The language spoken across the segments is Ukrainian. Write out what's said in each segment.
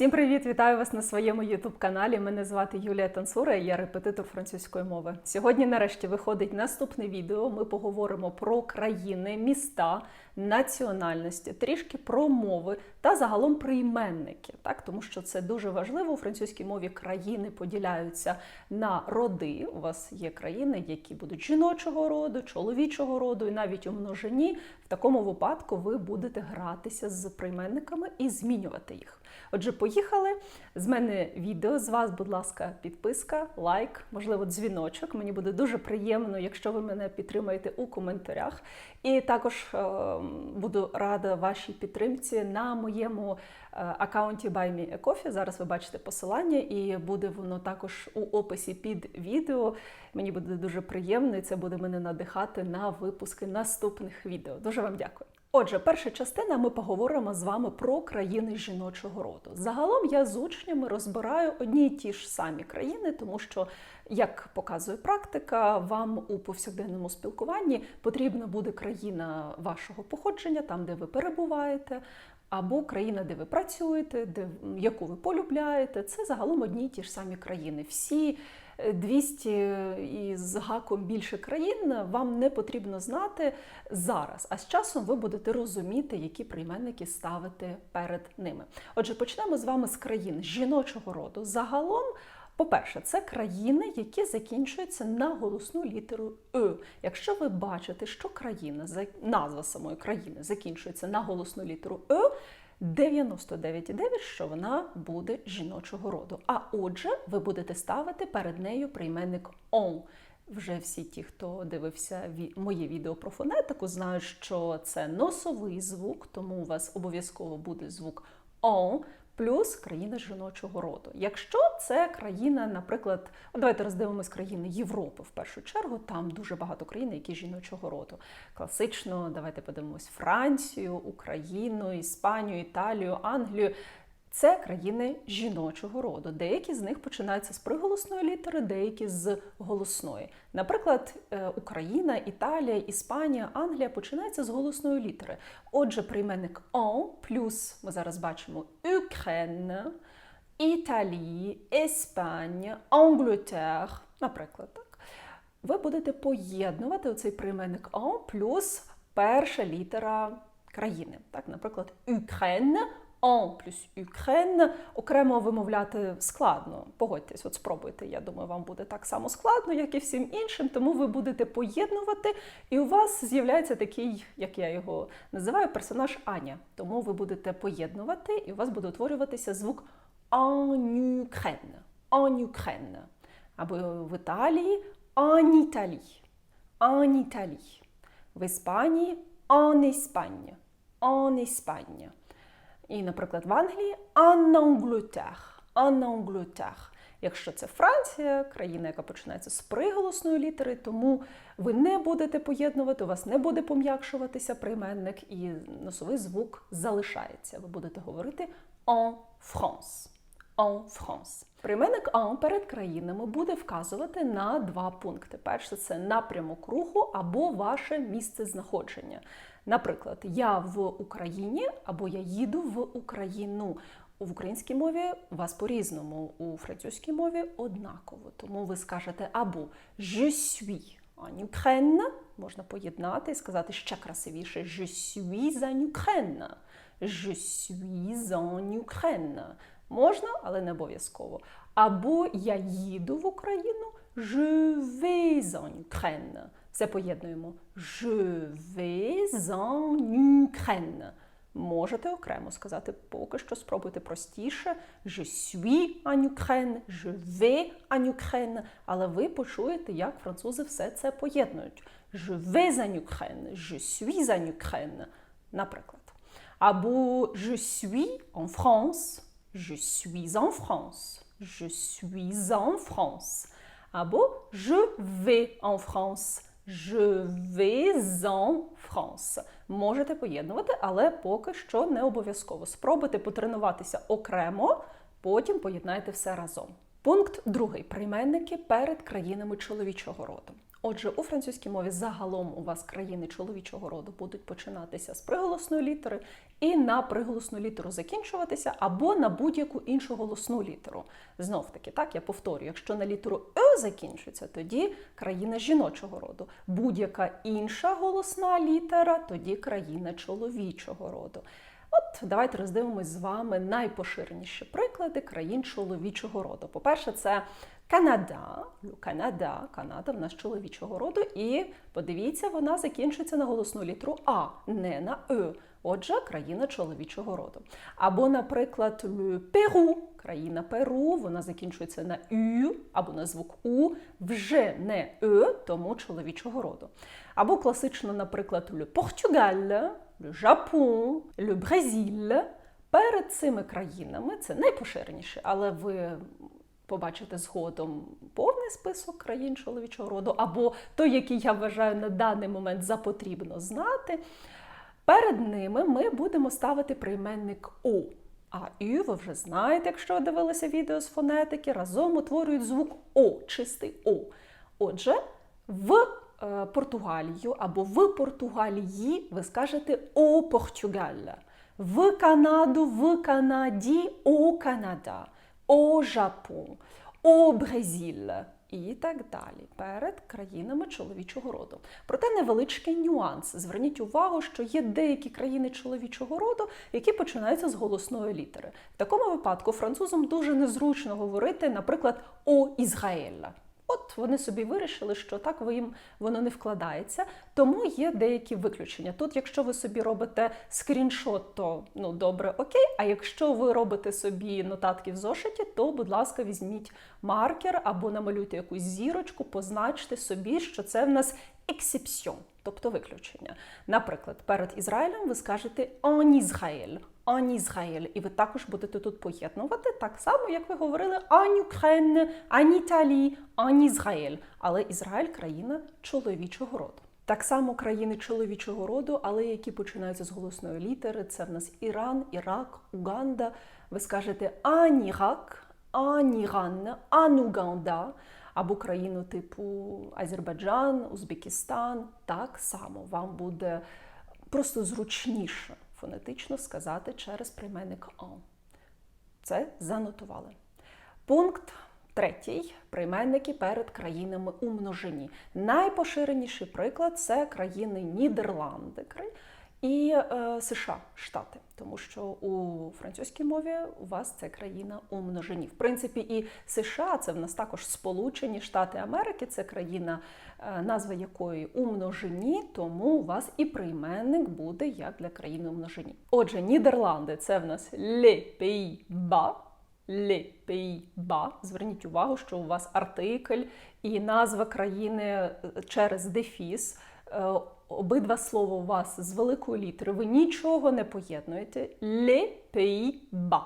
Всім привіт! Вітаю вас на своєму youtube каналі. Мене звати Юлія Тансура, я репетитор французької мови. Сьогодні, нарешті, виходить наступне відео. Ми поговоримо про країни, міста, національності, трішки про мови та загалом про іменники. Так, тому що це дуже важливо. У французькій мові країни поділяються на роди. У вас є країни, які будуть жіночого роду, чоловічого роду, і навіть у множині. В такому випадку ви будете гратися з прийменниками і змінювати їх. Отже, поїхали. З мене відео. З вас, будь ласка, підписка, лайк, можливо, дзвіночок. Мені буде дуже приємно, якщо ви мене підтримаєте у коментарях. І також е, буду рада вашій підтримці на моєму е, аккаунті BuyMeACoffee. Зараз ви бачите посилання, і буде воно також у описі під відео. Мені буде дуже приємно, і це буде мене надихати на випуски наступних відео. Дуже вам дякую. Отже, перша частина ми поговоримо з вами про країни жіночого роду. Загалом я з учнями розбираю одні й ті ж самі країни, тому що, як показує практика, вам у повсякденному спілкуванні потрібна буде країна вашого походження, там де ви перебуваєте. Або країна, де ви працюєте, де яку ви полюбляєте, це загалом одні й ті ж самі країни. Всі 200 і з гаком більше країн вам не потрібно знати зараз. А з часом ви будете розуміти, які прийменники ставити перед ними. Отже, почнемо з вами з країн жіночого роду. Загалом. По-перше, це країни, які закінчуються на голосну літеру Е. Якщо ви бачите, що країна, назва самої країни закінчується на голосну літеру Е, 99,9, що вона буде жіночого роду. А отже, ви будете ставити перед нею прийменник он. Вже всі ті, хто дивився моє відео про фонетику, знають, що це носовий звук, тому у вас обов'язково буде звук on, плюс країни жіночого роду. Якщо це країна, наприклад, давайте роздивимось країни Європи в першу чергу. Там дуже багато країн, які жіночого роду. Класично, давайте подивимось Францію, Україну, Іспанію, Італію, Англію. Це країни жіночого роду. Деякі з них починаються з приголосної літери, деякі з голосної. Наприклад, е, Україна, Італія, Іспанія, Англія починаються з голосної літери. Отже, прийменник «en» плюс ми зараз бачимо Ukraine, Італії, Іспанія, Англітер, наприклад, так. Ви будете поєднувати оцей прийменник «en» плюс перша літера країни. Так, Наприклад, Ukraine – en плюс Ukraine окремо вимовляти складно. Погодьтесь, от спробуйте. Я думаю, вам буде так само складно, як і всім іншим. Тому ви будете поєднувати, і у вас з'являється такий, як я його називаю, персонаж Аня. Тому ви будете поєднувати, і у вас буде утворюватися звук en Ukraine. Або в Італії en Italie. В Іспанії en Espagne. En. І, наприклад, в Англії. En Angleterre. Якщо це Франція, країна, яка починається з приголосної літери, тому ви не будете поєднувати, у вас не буде пом'якшуватися прийменник, і носовий звук залишається. Ви будете говорити en France. En France. Прийменник en перед країнами буде вказувати на два пункти. Перше це напрямок руху або ваше місце знаходження. Наприклад, я в Україні або я їду в Україну. В українській мові у вас по-різному, у французькій мові однаково. Тому ви скажете або je suis en можна поєднати і сказати ще красивіше je suis en Ukraine. Je suis en Ukraine. Можна, але не обов'язково. Або я їду в Україну, je vais en Ukraine. Все поєднуємо. Je vais en Ukraine. Можете окремо сказати, поки що спробуйте простіше. Je suis en Ukraine, je vais en Ukraine. Але ви почуєте, як французи все це поєднують. Je vais en Ukraine, je suis en Ukraine, наприклад. Або je suis en France, je suis en France, je suis en France. Або je vais en France. Je vais en France. Можете поєднувати, але поки що не обов'язково. Спробуйте потренуватися окремо, потім поєднайте все разом. Пункт другий. Прийменники перед країнами чоловічого роду. Отже, у французькій мові загалом у вас країни чоловічого роду будуть починатися з приголосної літери і на приголосну літеру закінчуватися, або на будь-яку іншу голосну літеру. Знов таки, так я повторюю, якщо на літеру Е закінчується, тоді країна жіночого роду. Будь-яка інша голосна літера, тоді країна чоловічого роду. От давайте роздивимось з вами найпоширеніші приклади країн чоловічого роду. По-перше, це Канада, Канада, Канада в нас чоловічого роду, і подивіться, вона закінчується на голосну літеру А, не на Е. Отже, країна чоловічого роду. Або, наприклад, Перу, країна Перу, вона закінчується на Ю або на звук У, вже не Е, тому чоловічого роду. Або класично, наприклад, Japon, Le Brésil. Перед цими країнами це найпоширеніше, але ви побачите згодом повний список країн чоловічого роду, або той, який я вважаю на даний момент за потрібно знати. Перед ними ми будемо ставити прийменник О. А Ю, ви вже знаєте, якщо дивилися відео з фонетики, разом утворюють звук О, чистий О. Отже, в е, Португалію або в Португалії ви скажете О Португаль. В Канаду, в Канаді, О Канада, О Japon, О Brésil і так далі перед країнами чоловічого роду. Проте невеличкий нюанс. Зверніть увагу, що є деякі країни чоловічого роду, які починаються з голосної літери. В такому випадку французам дуже незручно говорити, наприклад, О Ізраїля. От вони собі вирішили, що так їм воно не вкладається, тому є деякі виключення. Тут, якщо ви собі робите скріншот, то ну добре, окей. А якщо ви робите собі нотатки в зошиті, то, будь ласка, візьміть маркер або намалюйте якусь зірочку, позначте собі, що це в нас ексепсіон, тобто виключення. Наприклад, перед Ізраїлем ви скажете «en Israël», «en Israël», і ви також будете тут поєднувати так само, як ви говорили «en Ukraine», «en Italie», «en Israël». Але Ізраїль країна чоловічого роду. Так само країни чоловічого роду, але які починаються з голосної літери. Це в нас Іран, Ірак, Уганда. Ви скажете «en Ірак», «en Іран», «en Уганда» або країну типу Азербайджан, Узбекистан, так само вам буде просто зручніше фонетично сказати через прийменник «а». Це занотували. Пункт третій прийменники перед країнами у множині. Найпоширеніший приклад це країни Нідерланди і е, США, Штати, тому що у французькій мові у вас це країна у множині. В принципі, і США це в нас також Сполучені Штати Америки, це країна, е, назва якої у множині, тому у вас і прийменник буде як для країни у множині. Отже, Нідерланди це в нас les Pays-Bas. Зверніть увагу, що у вас артикль і назва країни е, через дефіс. Е, обидва слова у вас з великої літери, ви нічого не поєднуєте. Les Pays-Bas.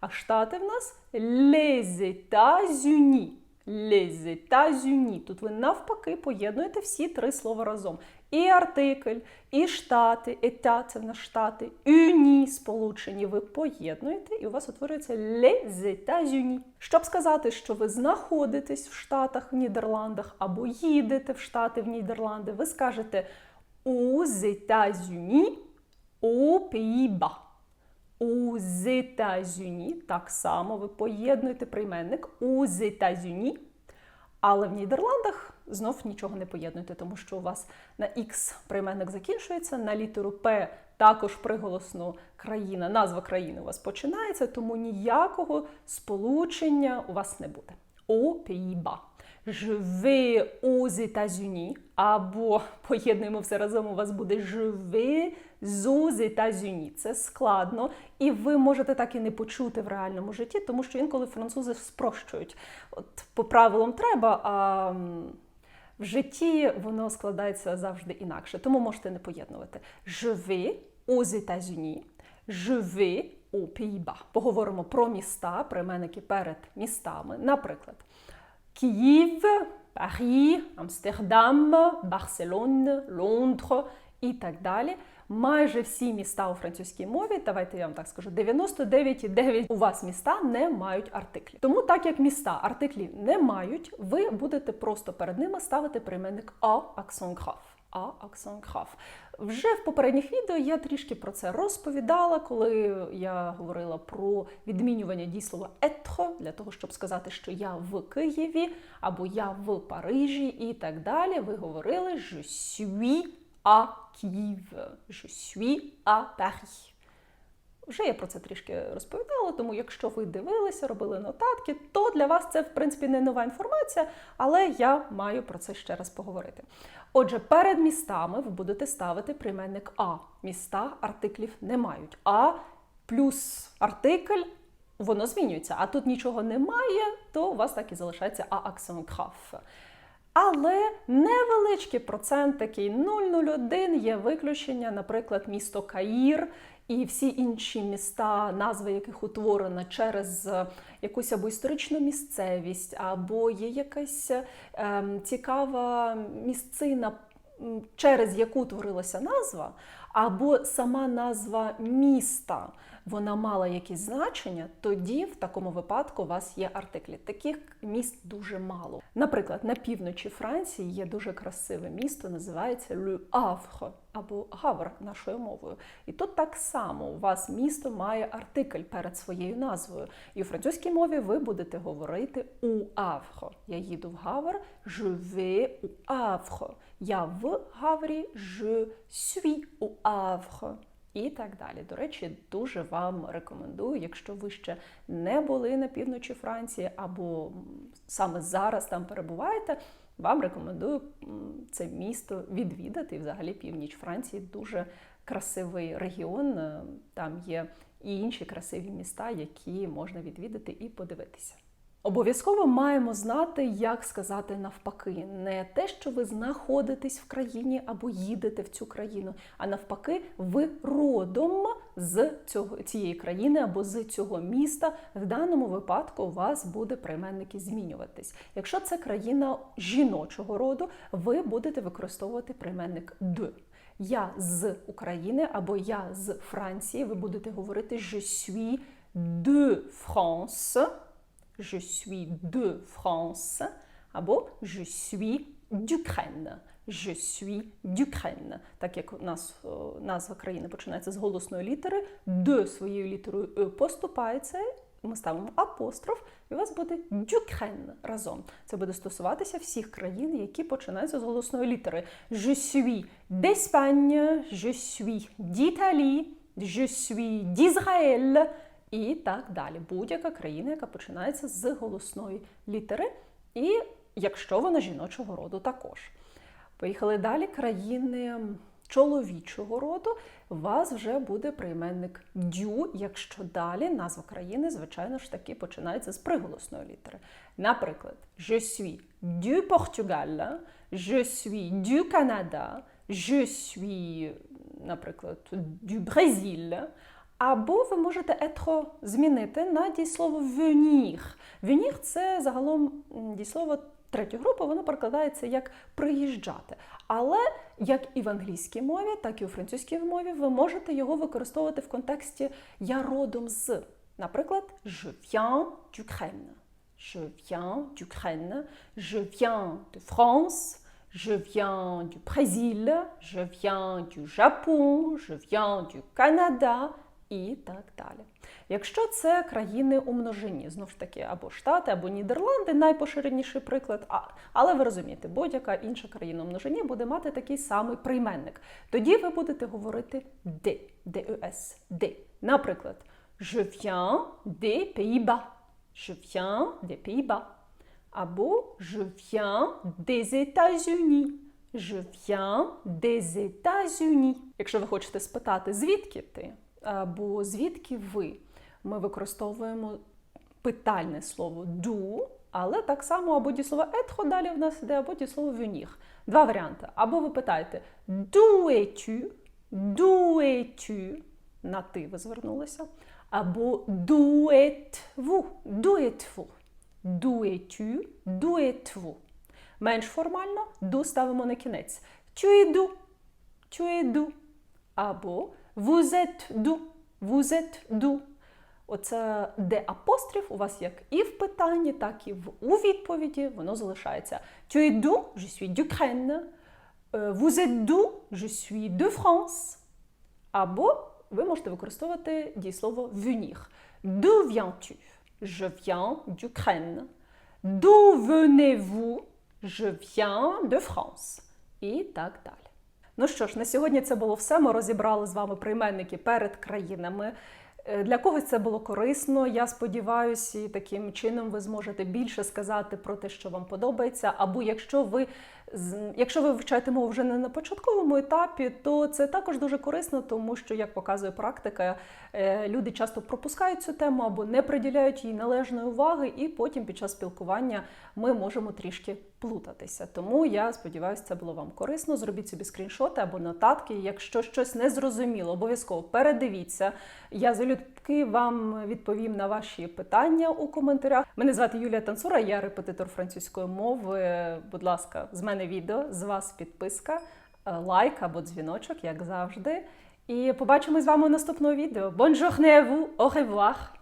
А штати в нас Les États-Unis. Les États-Unis. Тут ви навпаки поєднуєте всі три слова разом. І артикль, і штати, ета це в нас штати, уні сполучені. Ви поєднуєте, і у вас утворюється les États-Unis. Щоб сказати, що ви знаходитесь в Штатах, в Нідерландах або їдете в Штати в Нідерланди, ви скажете aux États-Unis, aux. Aux États-Unis, так само ви поєднуєте прийменник aux États-Unis, але в Нідерландах знов нічого не поєднуєте, тому що у вас на X прийменник закінчується, на літеру П також приголосно країна, назва країни у вас починається, тому ніякого сполучення у вас не буде. Pays-Bas. Je vais aux États-Unis, або поєднуємо все разом, у вас буде vais aux États-Unis. Це складно, і ви можете так і не почути в реальному житті, тому що інколи французи спрощують. От по правилам треба, а в житті воно складається завжди інакше. Тому можете не поєднувати. Je vais aux États-Unis, je vais. Поговоримо про міста, прийменники перед містами. Наприклад, Київ, Парі, Амстердам, Барселона, Лондр і так далі. Майже всі міста у французькій мові, давайте я вам так скажу, 99,9 у вас міста не мають артиклів. Тому, так як міста артиклів не мають, ви будете просто перед ними ставити прийменник а аксон граф. А аксон граф. Вже в попередніх відео я трішки про це розповідала, коли я говорила про відмінювання дійслова «être», для того, щоб сказати, що я в Києві або я в Парижі і так далі. Ви говорили «je suis à Kyiv», «je suis à Paris». Вже я про це трішки розповідала, тому якщо ви дивилися, робили нотатки, то для вас це в принципі не нова інформація, але я маю про це ще раз поговорити. Отже, перед містами ви будете ставити прийменник А. Міста артиклів не мають. А плюс артикль воно змінюється. А тут нічого немає, то у вас так і залишається А акцент граф. Але невеличкий процент, такий 0,01, є виключення, наприклад, місто Каїр і всі інші міста, назви яких утворена через якусь або історичну місцевість, або є якась ем, цікава місцина, через яку творилася назва, або сама назва міста. Вона мала якісь значення, тоді в такому випадку у вас є артиклі. Таких міст дуже мало. Наприклад, на півночі Франції є дуже красиве місто, називається Le Havre, або Гавр нашою мовою. І тут так само у вас місто має артикль перед своєю назвою. І у французькій мові ви будете говорити у Havre. Я їду в Гавр, je у Havre. Я в Гаврі, je suis у Havre. І так далі. До речі, дуже вам рекомендую, якщо ви ще не були на півночі Франції, або саме зараз там перебуваєте, вам рекомендую це місто відвідати. Взагалі північ Франції дуже красивий регіон. Там є і інші красиві міста, які можна відвідати і подивитися. Обов'язково маємо знати, як сказати навпаки, не те, що ви знаходитесь в країні або їдете в цю країну, а навпаки, ви родом з цього цієї країни або з цього міста. В даному випадку у вас буде прийменники змінюватись. Якщо це країна жіночого роду, ви будете використовувати прийменник «de». Я з України або я з Франції. Ви будете говорити «je suis de France» je suis de France або je suis d'Ukraine. Je suis d'Ukraine. Так як у нас назва країни починається з голосної літери, Д своєю літерою Е поступається. Ми ставимо апостроф, і у вас буде Дюкрен разом. Це буде стосуватися всіх країн, які починаються з голосної літери. Je suis d'Espagne, je suis d'Italie, je suis d'Israël, і так далі. Будь-яка країна, яка починається з голосної літери, і якщо вона жіночого роду також. Поїхали далі. Країни чоловічого роду, у вас вже буде прийменник дю, якщо далі назва країни, звичайно ж таки, починається з приголосної літери. Наприклад, je suis du Portugal, je suis du Canada, je suis, наприклад, du Brésil, або ви можете етро змінити на дієслово venir. Venir – це загалом дієслово третьої групи, воно перекладається як приїжджати. Але як і в англійській мові, так і у французькій мові ви можете його використовувати в контексті я родом з. Наприклад, je viens d'Ukraine. Je viens d'Ukraine. Je viens de France. Je viens du Brésil. Je viens du Japon. Je viens du Canada і так далі. Якщо це країни у множині, знову ж таки, або Штати, або Нідерланди найпоширеніший приклад, а, але ви розумієте, будь-яка інша країна у множині буде мати такий самий прийменник. Тоді ви будете говорити де, «des», де. Наприклад, je viens des Pays-Bas. Je viens des Pays-Bas. Або je viens des États-Unis. Je viens des États-Unis. Якщо ви хочете спитати, звідки ти? Або звідки ви. Ми використовуємо питальне слово «ду», але так само або дієслово «етхо» далі в нас йде, або дієслово «venir». Два варіанти. Або ви питаєте «d'où es-tu?» На ти ви звернулися. Або «d'où êtes-vous?» «d'où êtes-vous?» «D'où es-tu?» «d'où êtes-vous?» Менш формально «ду» ставимо на кінець. «Tu es d'où?» «Tu es d'où?» Або vous êtes d'où, vous êtes d'où. Оце де апостроф у вас як і в питанні, так і в у відповіді воно залишається. Tu es d'où? Je suis d'Ukraine. Е, Vous êtes d'où? Je suis de France. Або ви можете використовувати дієслово venir. D'où viens-tu? Je viens d'Ukraine. D'où venez-vous? Je viens de France. І так далі. Ну що ж, на сьогодні це було все. Ми розібрали з вами прийменники перед країнами. Е, Для когось це було корисно. Я сподіваюся, і таким чином ви зможете більше сказати про те, що вам подобається. Або якщо ви якщо ви вивчаєте мову вже не на початковому етапі, то це також дуже корисно, тому що, як показує практика, е, люди часто пропускають цю тему або не приділяють їй належної уваги, і потім під час спілкування ми можемо трішки плутатися. Тому я сподіваюся, це було вам корисно. Зробіть собі скріншоти або нотатки. Якщо щось не зрозуміло, обов'язково передивіться. Я залюбки вам відповім на ваші питання у коментарях. Мене звати Юлія Танцура, я репетитор французької мови. Будь ласка, з мене відео, з вас підписка, е, лайк або дзвіночок, як завжди. І побачимось з вами у наступному відео. Journée au!